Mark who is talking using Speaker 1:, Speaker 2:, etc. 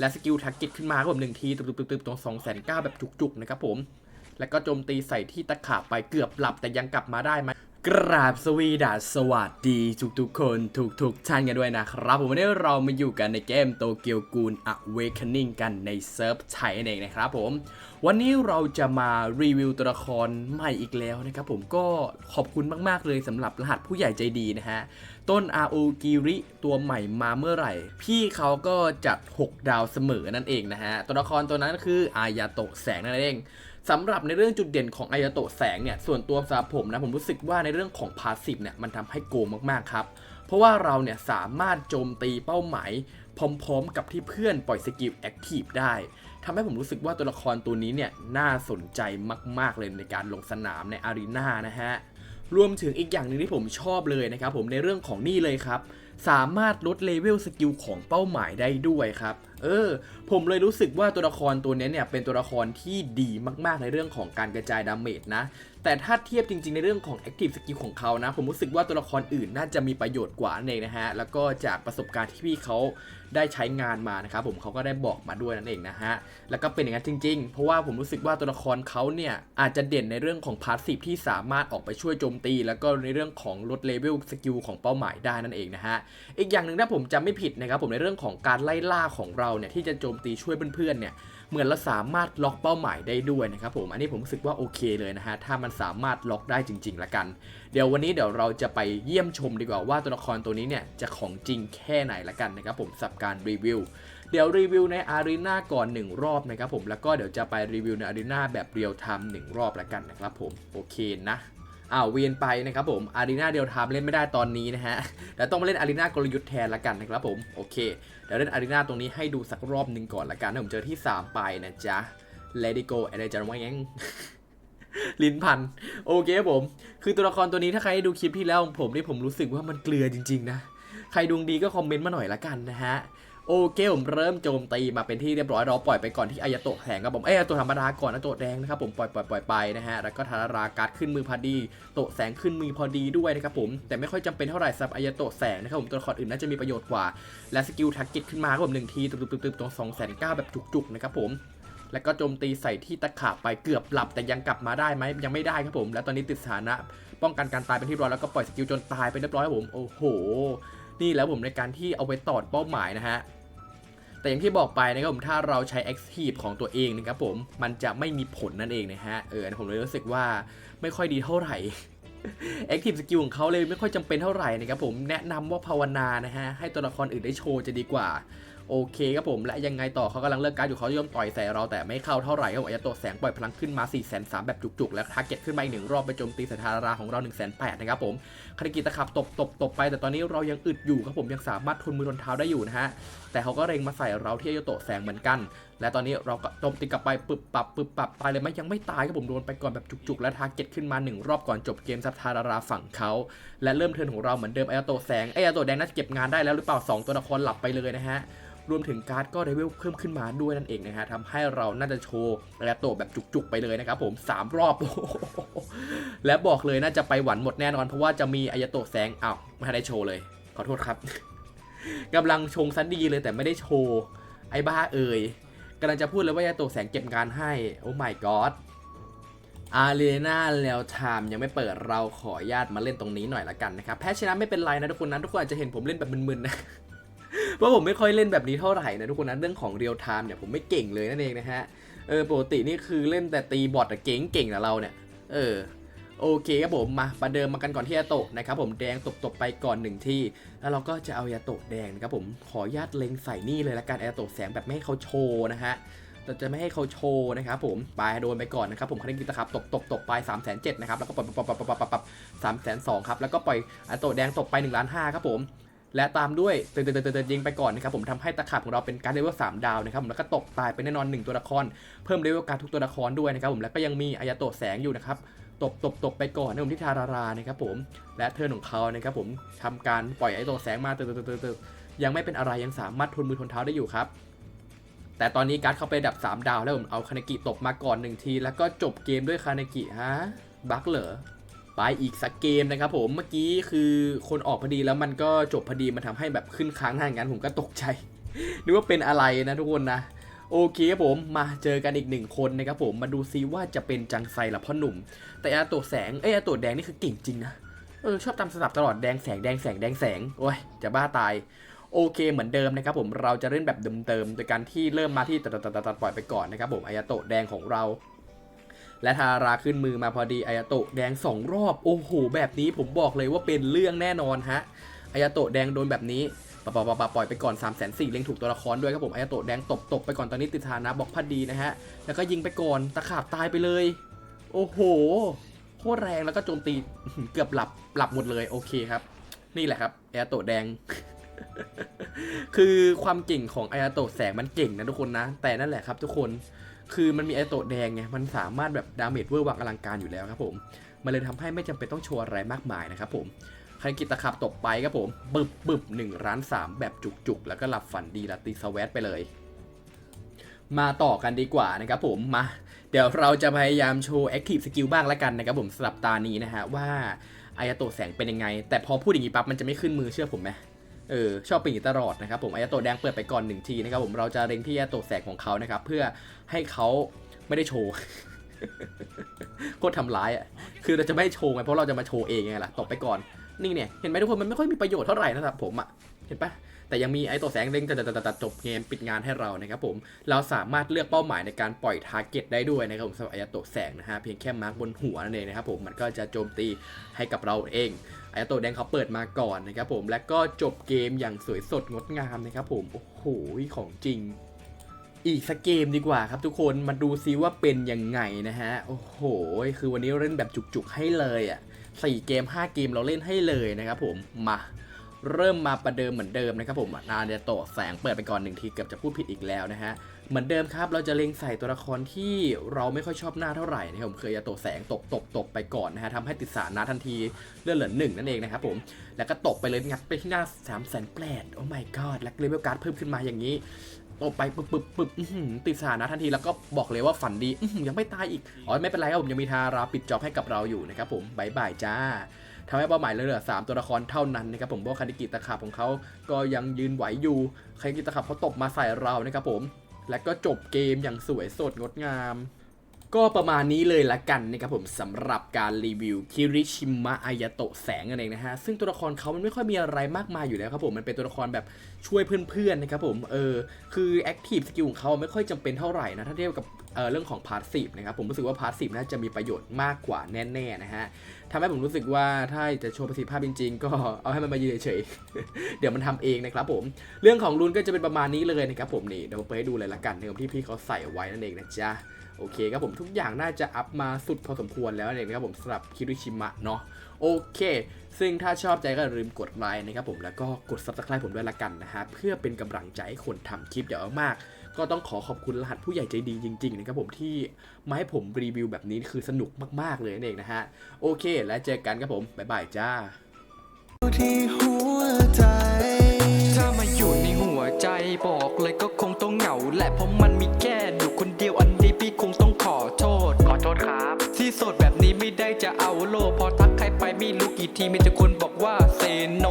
Speaker 1: และสกิลแท็กเก็ตขึ้นมาครับผมหนึ่งทีตึบๆตรงสองแสนเก้าแบบจุกๆนะครับผม แล้วก็โจมตีใส่ที่ตะขาบไปเกือบหลับแต่ยังกลับมาได้ไหม กราบสวีดัสสวัสดีทุกๆคนทุกๆท่านกันด้วยนะครับ ผมวันนี้เรามาอยู่กันในเกมโตเกียวกูล Awakening กันในเซิร์ฟไทยนั่นเองนะครับผมวันนี้เราจะมารีวิวตัวละครใหม่อีกแล้วนะครับผมก็ขอบคุณมาก ๆ เลยสำหรับรหัสผู้ใหญ่ใจดีนะฮะ ต้น RO กิริตัวใหม่มาเมื่อไหร่ พี่เขาก็จัด 6 ดาวเสมอนั่นเองนะฮะ ตัวละครตัวนั้นคืออายาโตะแสงนั่นเอง สำหรับในเรื่องจุดเด่นของอายาโตะแสงเนี่ยส่วนตัวสำหรับผมนะผมรู้สึกว่าในเรื่องของพาสซีฟเนี่ยมันทำให้โกงมากๆครับ เพราะว่าเราเนี่ยสามารถโจมตีเป้าหมายพร้อมๆกับที่เพื่อนปล่อยสกิลแอคทีฟได้ทำให้ผมรู้สึกว่าตัวละครตัวนี้เนี่ยน่าสนใจมากๆเลยในการลงสนามในอารีนานะฮะรวมถึงอีกอย่างหนึ่งที่ผมชอบเลยนะครับผมในเรื่องของนี่เลยครับ สามารถลดเลเวลสกิลของเป้าหมายได้ด้วยครับ เออ ผมเลยรู้สึกว่าตัวละครตัวนี้เนี่ยเป็นตัวละครที่ดีมากๆในเรื่องของการกระจายดาเมจนะ แต่ถ้าเทียบจริงๆ ในเรื่องของ Active Skill ของเขานะ ผมรู้สึกว่าตัวละครอื่นน่าจะมีประโยชน์กว่านั่นเองนะฮะ แล้วก็จากประสบการณ์ที่พี่เขาได้ใช้งานมานะครับผมเขาก็ได้บอกมาด้วยนั่นเองนะฮะ แล้วก็เป็นอย่างนั้นจริง ๆ เพราะว่าผมรู้สึกว่าตัวละครเขาเนี่ยอาจจะเด่นในเรื่องของพาสซีฟที่สามารถออกไปช่วยโจมตี แล้วก็ในเรื่องของลดเลเวลสกิลของเป้าหมายได้นั่นเองนะฮะ อีกอย่างหนึ่งถ้าผมจำไม่ผิดนะครับผมในเรื่องของการไล่ล่าของเราเนี่ยที่จะโจมตีช่วยเพื่อนๆเนี่ยเหมือนเราสามารถล็อกเป้าหมายได้ด้วยนะครับผมอันนี้ผมรู้สึกว่าโอเคเลยนะฮะถ้ามันสามารถล็อกได้จริงๆละกัน เดี๋ยววันนี้เดี๋ยวเราจะไปเยี่ยมชมดีกว่าว่าตัวละครตัวนี้เนี่ยจะของจริงแค่ไหนละกันนะครับผมสับการรีวิวเดี๋ยวรีวิวในอารีนาก่อน 1 รอบนะครับผมแล้วก็เดี๋ยวจะไปรีวิวในอารีนาแบบเรียลไทม์หนึ่งรอบละกันนะครับผมโอเคนะ อ้าวเวียนไปนะครับผมอารีนาเรียลไทม์เล่นไม่ได้ตอนนี้นะฮะเดี๋ยวต้องมาเล่นอารีนากลยุทธ์แทนละกันนะครับผมโอเคเดี๋ยวเล่นอารีนาตรงนี้ให้ดูสักรอบหนึ่งก่อนละกันถ้าผมเจอที่ 3 ไปนะจ๊ะ Let it go อะไรจะว่ายังลิ้นพัน โอเคครับผม คือตัวละครตัวนี้ถ้าใครด้ดูคลิปที่แล้วของผมนี่ผมรู้สึกว่ามันเกลือจริง ๆ นะ ใครดวงดีก็คอมเมนต์มาหน่อยละกันนะฮะ โอเคผมเริ่มโจมตีมาเป็นที่เรียบร้อยเราปล่อยไปก่อนที่อายโตะแข็งครับผมเอ้ยอายาโตะธรรมดาก่อนนะโตะแดงนะครับผมปล่อยปล่อยปล่อยไปนะฮะแล้วก็ทาราการ์ดขึ้นมือพอดีโตะแสงขึ้นมือพอดีด้วยนะครับผมแต่ไม่ค่อยจำเป็นเท่าไหร่สำหรับอายโตะแสงนะครับผมตัวละครอื่นน่าจะมีประโยชน์กว่า และสกิลแท็กเก็ตขึ้นมาครับผมหนึ่งทีตึบๆๆตรง2 9 0 0 0แบบจุกๆนะครับผมแล้วก็โจมตีใส่ที่ตะขาบไปเกือบหลับแต่ยังกลับมาได้ไหมยังไม่ได้ครับผม และตอนนี้ติดสถานะ ป้องกันการตายเป็นที่ร้อยแล้วก็ปล่อยสกิลจนตายไปเรียบร้อยครับผมโอ้โห นี่แล้วผมในการที่เอาไปตอดเป้าหมายนะฮะ แต่อย่างที่บอกไปนะครับผมถ้าเราใช้ Active ของตัวเองนะครับผมมันจะไม่มีผลนั่นเองนะฮะเออผมเลยรู้สึกว่าไม่ค่อยดีเท่าไหร่ Active Skill ของเขาเลยไม่ค่อยจำเป็นเท่าไหร่นะครับผมแนะนำว่าภาวนานะฮะให้ตัวละครอื่นได้โชว์จะดีกว่า โอเคครับผมและยังไงต่อเขากำลังเลือกการอยู่เขาย่อมต่อยใส่เราแต่ไม่เข้าเท่าไหร่ครับผมอายาโตแสงปล่อยพลังขึ้นมา400 0แบบจุกๆ แล้วทาร์เก็ตขึ้นมาอีกหนึ่งรอบไปโจมตีสถาราของเรา1 8 0 0 0นะครับผมคาริกิตะขับตบตบตบไป แต่ตอนนี้เรายังอึดอยู่ครับผมยังสามารถทนมือทนเท้าได้อยู่นะฮะแต่เขาก็เร็งมาใส่เราที่อายาโตแสงเหมือนกัน และตอนนี้เราก็โจมตีกลับไปปึบปับปึบปับตายเลยไหมยังไม่ตายครับผมโดนไปก่อนแบบจุกๆ และทาร์เก็ตขึ้นมาหนึ่งรอบก่อนจบเกมสับทาราราฝั่งเขาและเริ่มเทิร์นของเราเหมือนเดิมไอายาโตแสงไอยาโตแดงน่าจะเก็บงานได้แล้วหรือเปล่าสองตัวละครหลับไปเลยนะฮะรวมถึงการ์ดก็เลเวลเพิ่มขึ้นมาด้วยนั่นเองนะฮะทำให้เราน่าจะโชว์ระโตแบบจุกๆไปเลยนะครับผม 3 รอบ และบอกเลยน่าจะไปหวันหมดแน่นอน เพราะว่าจะมีอายโตแสงอ้าวไม่ได้โชว์เลย ขอโทษครับกำลังชงซันดีเลยแต่ไม่ได้โชว์ไอ้บ้าเอ่ย กำลังจะพูดเลยว่าอายาโตแสงเก็บงานให้ โอ้ my god อารีนาแล้วไทม์ยังไม่เปิดเราขออนุญาตมาเล่นตรงนี้หน่อยละกันนะครับ แพ้ชนะไม่เป็นไรนะทุกคนนะทุกคนอาจจะเห็นผมเล่นแบบมึนๆนะเพราะผมไม่ค่อยเล่นแบบนี้เท่าไหร่นะทุกคนนะเรื่องของเรียลไทม์เนี่ยผมไม่เก่งเลยนั่นเองนะฮะเออปกตินี่คือเล่นแต่ตีบอทเก่งเก่งนะเราเนี่ย เออ โอเคครับผมมาประเดิมมากันก่อนที่ยาโตะนะครับผมแดงตบๆไปก่อนหนึ่งที่ แล้วเราก็จะเอายาโตะแดงนะครับผมขอญาตเล็งใส่นี่เลยละกันยาโตะแสงแบบไม่ให้เขาโชว์นะฮะเราจะไม่ให้เขาโชว์นะครับผมไปโดนไปก่อนนะครับผมคันกิตะครับตบตบตบไป3ามแสนเจ็ดนะครับแล้วก็ปล่อยปล่อยปล่อยปล่อยปล่อยปสามแสนสองครับแล้วก็ปล่อยยาโตะแดงตบไป1ล้านห้าครับผมและตามด้วยเตือนเตือนเตือนยิงไปก่อนนะครับผมทำให้ตะขาบของเราเป็นการเลเวล3ดาวนะครับผมแล้วก็ตกตายไปแน่นอน 1 ตัวละคร เพิ่มเลเวลการทุกตัวละครด้วยนะครับผมแล้วก็ยังมีอายาโตแสงอยู่นะครับ ตบตบตบไปก่อนนะผมที่ทารารานะครับผมและเทิร์นของเขานะครับผมทำการปล่อยไอโตะแสงมาเตือนเตือนเตือนเตือนยังไม่เป็นอะไรยังสามารถทนมือทนเท้าได้อยู่ครับ แต่ตอนนี้การ์ดเข้าไปดับ 3 ดาวแล้วผมเอาคาเนกิตบมาก่อนหนึ่งที แล้วก็จบเกมด้วยคาเนกิฮะบักเหรอไปอีกสักเกมนะครับผมเมื่อกี้คือคนออกพอดีแล้วมันก็จบพอดีมันทำให้แบบขึ้นค้างหน้าอย่างนั้นผมก็ตกใจนึกว่าเป็นอะไรนะทุกคนนะ โอเคครับผมมาเจอกันอีกหนึ่งคนนะครับผมมาดูซิว่าจะเป็นจังไซหรือพ่อหนุ่ม แต่อาตัวแสงเอ้ยอาตัวแดงนี่คือเก่งจริงนะเออชอบตามสลับตลอดแดงแสงแดงแสงแดงแสงโอ้ยจะบ้าตายโอเคเหมือนเดิมนะครับผมเราจะเล่นแบบเดิมๆโดยการที่เริ่มมาที่ตัดตัดตัดตัดปล่อยไปก่อนนะครับผมอายาโตะแดงของเรา และทาราขึ้นมือมาพอดีอายาโตะแดงสองรอบโอ้โหแบบนี้ผมบอกเลยว่าเป็นเรื่องแน่นอนฮะอายาโตะแดงโดนแบบนี้ ปะปะปะปะปล่อยไปก่อน3ามแสนสี่เล็งถูกตัวละครด้วยครับผมอายาโตะแดงตบตบไปก่อนตอนนี้ติดฐานะบล็อกพัดดีนะฮะ แล้วก็ยิงไปก่อนตะขาบตายไปเลย โอ้โหโคตรแรงแล้วก็โจมตีเกือบหลับหลับหมดเลยโอเคครับ นี่แหละครับอายาโตะแดง คือความเก่งของอายาโตะแสงมันเก่งนะทุกคนนะ แต่นั่นแหละครับ ทุกคนคือมันมีอายาโตะแดงไงมันสามารถแบบดาเมจเวอร์วังอลังการอยู่แล้วครับผมมันเลยทำให้ไม่จำเป็นต้องโชว์อะไรมากมายนะครับผม คันกิตะขับตกไปครับผมบึบบึบหนึ่งร้านสามแบบจุกๆ แล้วก็หลับฝันดีลาตีสวัสไปเลย มาต่อกันดีกว่านะครับผมมา เดี๋ยวเราจะพยายามโชว์ Active Skill บ้างละกันนะครับผมสำหรับตานี้นะฮะว่าอายาโตแสงเป็นยังไง แต่พอพูดอย่างนี้ปั๊บมันจะไม่ขึ้นมือเชื่อผมไหมเออชอบเป็นอย่างนี้ตลอดนะครับผมอายาโตแดงเปิดไปก่อนหนึ่งทีนะครับผมเราจะเล็งที่อายาโตแสงของเขานะครับเพื่อให้เขาไม่ได้โชว์โคตรทำร้ายอะ คือเราจะไม่โชว์ไงเพราะเราจะมาโชว์เองไงล่ะ ตบไปก่อน นี่เนี่ยเห็นไหมทุกคนมันไม่ค่อยมีประโยชน์เท่าไหร่นะครับผมอะเห็นปะแต่ยังมีไอ้ตัวแสงเล็งจะจะจบเกมปิดงานให้เรานะครับผมเราสามารถเลือกเป้าหมายในการปล่อยทาร์เก็ตได้ด้วยนะครับผมสำหรับอายาโตแสงนะฮะเพียงแค่มาร์กบนหัวนั่นเองนะครับผมมันก็จะโจมตีให้กับเราเองอายาโตแดงเขาเปิดมาก่อนนะครับผมและก็จบเกมอย่างสวยสดงดงามนะครับผมโอ้โหของจริงอีกสักเกมดีกว่าครับทุกคนมาดูซิว่าเป็นยังไงนะฮะ โอ้โห คือวันนี้เล่นแบบจุกๆให้เลยอะ สี่เกม 5 เกมเราเล่นให้เลยนะครับผมมาเริ่มมาประเดิมเหมือนเดิมนะครับผมนาเดโตแสงเปิดไปก่อนหนึ่งทีเกือบจะพูดผิดอีกแล้วนะฮะเหมือนเดิมครับเราจะเล็งใส่ตัวละครที่เราไม่ค่อยชอบหน้าเท่าไหร่นะครับผมเคยยาโตแสงตบตบตบไปก่อนนะฮะทำให้ติดสารนะทันทีเลื่อนเหลือหนึ่งนั่นเองนะครับผมแล้วก็ตบไปเลยงัดไปที่หน้า3ามแสนแปดโอ้ my god และเลเวลการ์ดเพิ่มขึ้นมาอย่างนี้ ตบไปปึ๊บปึ๊บปึ๊บติดสถานะทันทีแล้วก็บอกเลยว่าฝันดียังไม่ตายอีกอ๋อไม่เป็นไรครับผมยังมีทาราปิดจอบให้กับเราอยู่นะครับผมบายบายจ้าทำให้เป้าหมายเหลือสามตัวละครเท่านั้นนะครับผมเพราะคานิกิตะขาบของเขาก็ยังยืนไหวอยู่คานิกิตะขาบเขาตบมาใส่เรานะครับผม และก็จบเกมอย่างสวยสดงดงาม ก็ประมาณนี้เลยละกันนะครับผมสำหรับการรีวิวคิริชิมะอายโตะแสงนั่นเองนะฮะซึ่งตัวละครเขามันไม่ค่อยมีอะไรมากมายอยู่แล้วครับผมมันเป็นตัวละครแบบช่วยเพื่อนๆนะครับผมเออคือแอคทีฟสกิลของเขาไม่ค่อยจำเป็นเท่าไหร่นะถ้าเทียบกับเเรื่องของพาสซีฟนะครับผมรู้สึกว่าพาสซีฟน่าจะมีประโยชน์มากกว่าแน่ๆนะฮะทำให้ผมรู้สึกว่าถ้าจะโชว์ประสิทธิภาพจริง ๆ ก็เอาให้มันมายืนเฉยๆเดี๋ยวมันทำเองนะครับผมเรื่องของรุนก็จะเป็นประมาณนี้เลยนะครับผมนี่เดี๋ยวไปให้ดูเลยละกันในที่พี่เขาใส่ไว้นั่นเองนะจ๊ะ โอเคครับผมทุกอย่างน่าจะอัพมาสุดพอสมควรแล้วนั่นเองนะครับผมสำหรับคิริชิมะเนาะโอเค ซึ่งถ้าชอบใจก็ลืมกดไลค์นะครับผมแล้วก็กด subscribe ผมด้วยละกันนะฮะเพื่อเป็นกำลังใจให้คนทำคลิปเดี๋ยวมาก ก็ต้องขอขอบคุณรหัสผู้ใหญ่ใจดีจริงๆนะครับผมที่มาให้ผมรีวิวแบบนี้คือสนุกมากๆเลยนั่นเองนะฮะโอเค แล้วเจอกันครับผมบ๊ายบายจ้า
Speaker 2: ที่หัวใจ
Speaker 3: ถ้ามาอยู่ในหัวใจบอกเลยก็คงต้องเหงาแหละเพราะมันมีแค่อยู่คนเดี เอาโลพอทักใครไปไม่รู้กี่ทีมีแต่คนบอกว่าเซโน